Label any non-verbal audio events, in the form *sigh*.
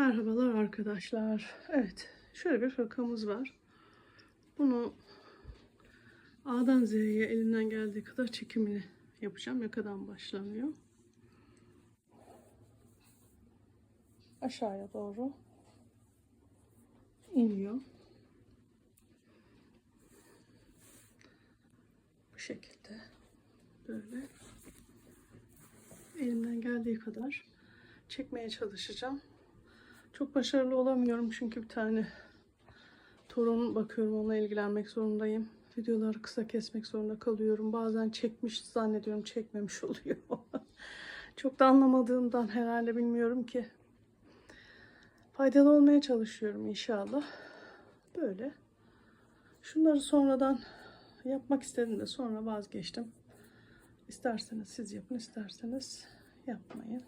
Merhabalar arkadaşlar. Evet, şöyle bir hırkamız var. Bunu A'dan Z'ye elimden geldiği kadar çekimini yapacağım. Yakadan başlanıyor. Aşağıya doğru iniyor. Bu şekilde böyle elimden geldiği kadar çekmeye çalışacağım. Çok başarılı olamıyorum çünkü bir tane torun bakıyorum onunla ilgilenmek zorundayım. Videoları kısa kesmek zorunda kalıyorum. Bazen çekmiş zannediyorum çekmemiş *laughs* oluyor. Çok da anlamadığımdan herhalde bilmiyorum ki. Faydalı olmaya çalışıyorum inşallah. Böyle. Şunları sonradan yapmak istedim de sonra vazgeçtim. İsterseniz siz yapın, isterseniz yapmayın.